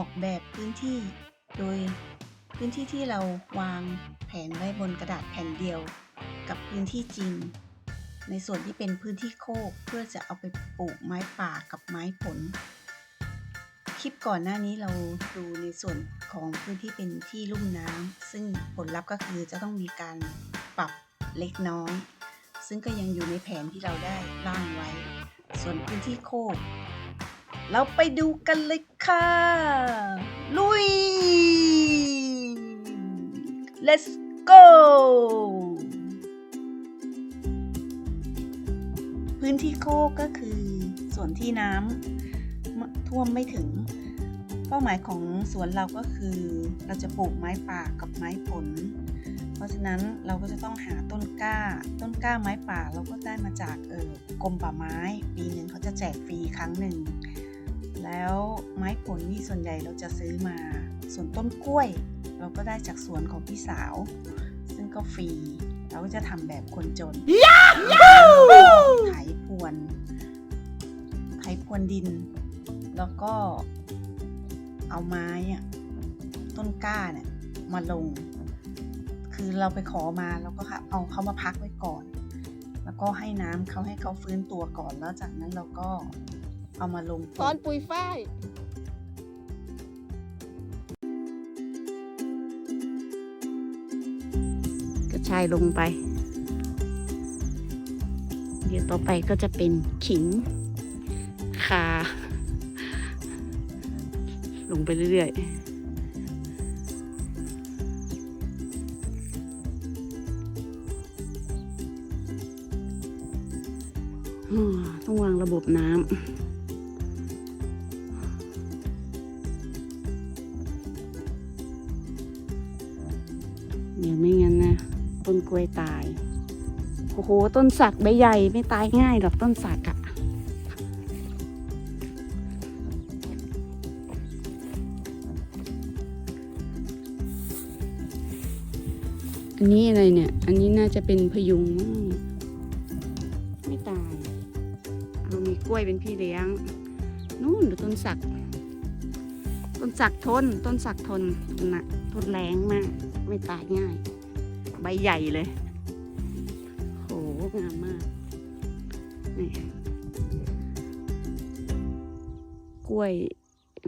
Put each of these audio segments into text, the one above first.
ออกแบบพื้นที่ โดยพื้นที่ที่เราวางแผนไว้บนกระดาษแผ่นเดียว กับพื้นที่จริง ในส่วนที่เป็นพื้นที่โคกเพื่อจะเอาไปปลูกไม้ป่ากับไม้ผล คลิปก่อนหน้านี้เราดูในส่วนของพื้นที่เป็นที่ลุ่มน้ำซึ่งผลลัพธ์ก็คือจะต้องมีการปรับเล็กน้อย ซึ่งก็ยังอยู่ในแผนที่เราได้ร่างไว้ ส่วนพื้นที่โคก เราไปดูกันเลยค่ะ ลุย let's go พื้นที่โคกก็คือส่วนที่น้ำท่วมไม่ถึง เป้าหมายของสวนเราก็คือ เราจะปลูกไม้ป่ากับไม้ผล ราะฉะนั้นเราก็จะต้องหาต้นกล้า ต้นกล้าไม้ป่าเราก็ได้มาจากเออกรมป่าไม้ ปีหนึ่งเขาจะแจกฟรีครั้งหนึ่ง แล้วไม้ผลนี่ส่วนใหญ่เราจะซื้อมา ส่วนต้นกล้วย เราก็ได้จากสวนของพี่สาว ซึ่งก็ฟรี เราก็จะทำแบบคนจนไถพรวน ไถพรวนดิน แล้วก็เอาไม้อะต้นกล้าเนี่ยมาลง คือเราไปขอมาแล้วก็เอาเขามาพักไว้ก่อน แล้วก็ให้น้ำเขาให้เขาฟื้นตัวก่อนแล้วจากนั้นเราก็เอามาลงปลูตอนกปุยฝ้ายกระชายลงไป เดี๋ยวต่อไปก็จะเป็นขิงคาลงไปเรื่อยๆ ต้องวางระบบน้ำเดี๋ยวไม่งั้นนะ ต้นกล้วยตาย โอ้โห ต้นสักใบใหญ่ไม่ตายง่ายหรอกต้นสักอะอันนี้อะไรเนี่ย อันนี้น่าจะเป็นพยุงมั้ง ล้วยเป็นพี่เลี้ยง นู่นต้นสัก ต้นสักทน ต้นสักทนทนนะทนแรงมาก ไม่ตายง่าย ใบใหญ่เลย โห งามมาก นี่กล้วย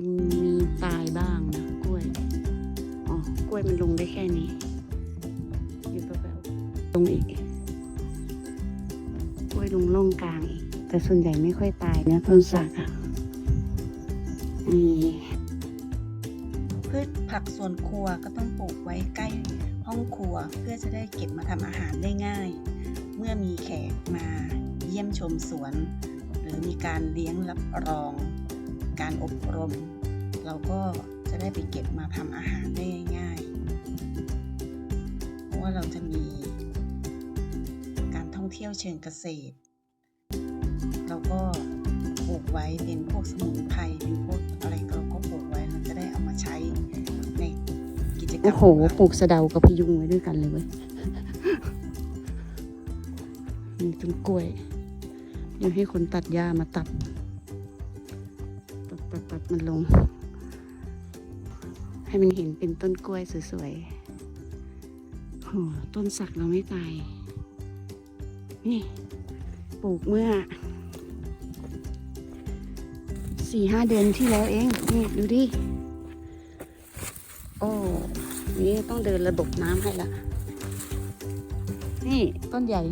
มีตายบ้างนะกล้วย อ๋อ กล้วยมันลงได้แค่นี้ อยู่แบบแบบๆลงอีก กล้วยลงล่องกลางอีก แต่ส่วนใหญ่ไม่ค่อยตายนะต้นสักอะนี่พืชผักสวนครัวก็ต้องปลูกไว้ใกล้ห้องครัวเพื่อจะได้เก็บมาทำอาหารได้ง่าย เมื่อมีแขกมาเยี่ยมชมสวน หรือมีการเลี้ยงรับรอง การอบรม เราก็จะได้ไปเก็บมาทำอาหารได้ง่ายๆเพราะว่าเราจะมีการท่องเที่ยวเชิงเกษตร เราก็ปลูกไว้เป็นพวกสมุนไพรเป็นพวกอะไรเราก็ปลูกไว้เราจะได้เอามาใช้ในกิจกรรมโอ้โหของเราปลูกสะเดากับพยุงไว้ด้วยกันเลยเว้ยมีต้นกล้วยเดี๋ยวให้คนตัดหญ้ามาตัดตัดตัดตัดมันลง ให้มันเห็นเป็นต้นกล้วยสวยๆโหต้นสักเราไม่ตายนี่ปลูกเมื่อ สี่ห้าเดือนที่แล้วเอง นี่ดูดิ โอ้นี่ต้องเดินระบบน้ำให้ละ นี่ต้นใหญ่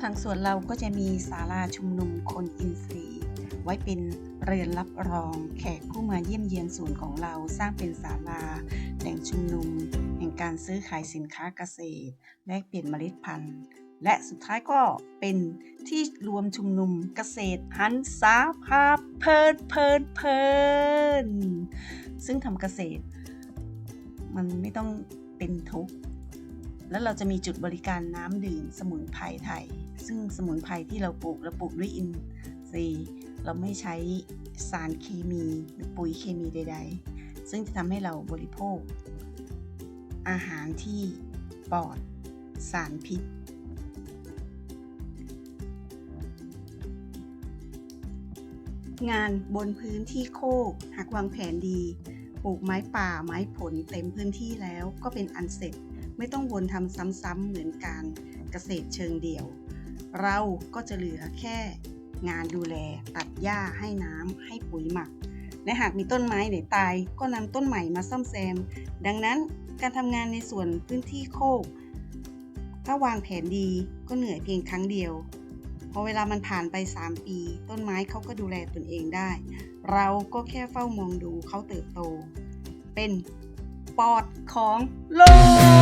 ทางสวนเราก็จะมีศาลาชุมนุมคนอินทรีย์ ไว้เป็นเรือนรับรองแขกผู้มาเยี่ยมเยียนสวนของเราสร้างเป็นศาลาแหล่งชุมนุม แห่งการซื้อขายสินค้าเกษตร แลกเปลี่ยนเมล็ดพันธุ์ และสุดท้ายก็เป็นที่รวมชุมนุมเกษตรหันษาพาเพลินเพลินเพลินซึ่งทำเกษตร มันไม่ต้องเป็นทุกข์แล้วเราจะมีจุดบริการน้ำดื่มสมุนไพรไทย ซึ่งสมุนไพรที่เราปลูกเราปลูกด้วยอินทรีย์เราไม่ใช้สารเคมีหรือปุ๋ยเคมีใด ๆ ซึ่งจะทำให้เราบริโภค อาหารที่ปลอดสารพิษ งานบนพื้นที่โคก หากวางแผนดีปลูกไม้ป่าไม้ผลเต็มพื้นที่แล้วก็เป็นอันเสร็จ ไม่ต้องวนทำซ้ำๆเหมือนการเกษตรเชิงเดี่ยว เราก็จะเหลือแค่งานดูแลตัดหญ้าให้น้ำให้ปุ๋ยหมัก และหากมีต้นไม้ไหนตาย ก็นำต้นใหม่มาซ่อมแซม ดังนั้นการทำงานในส่วนพื้นที่โคก ถ้าวางแผนดีก็เหนื่อยเพียงครั้งเดียว พอเวลามันผ่านไป 3 ปี ต้นไม้เขาก็ดูแลตนเองได้ เราก็แค่เฝ้ามองดูเขาเติบโต เป็นปอดของโลก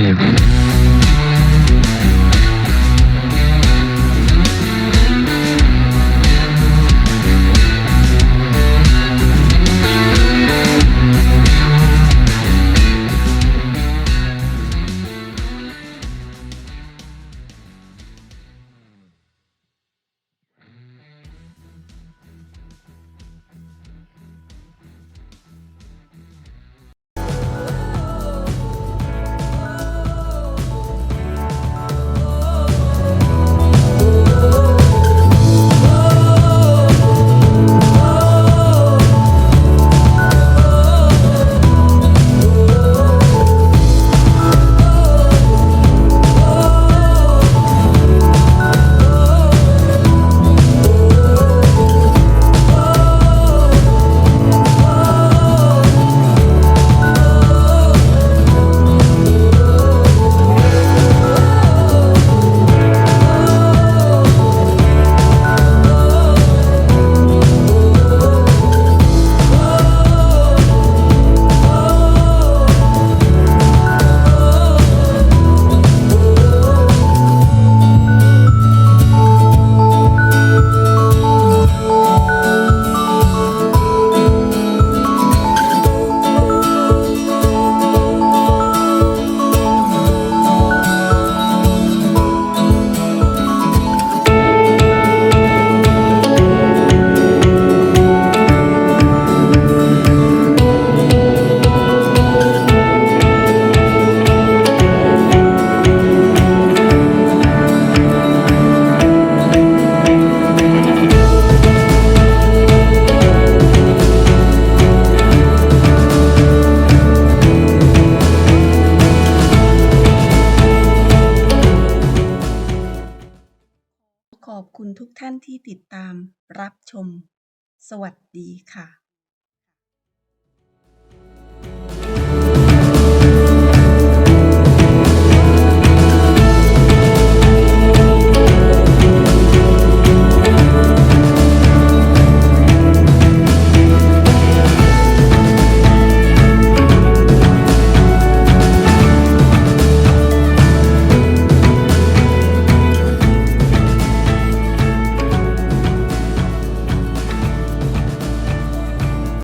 Yeah. ขอบคุณทุกท่านที่ติดตามรับชม สวัสดีค่ะ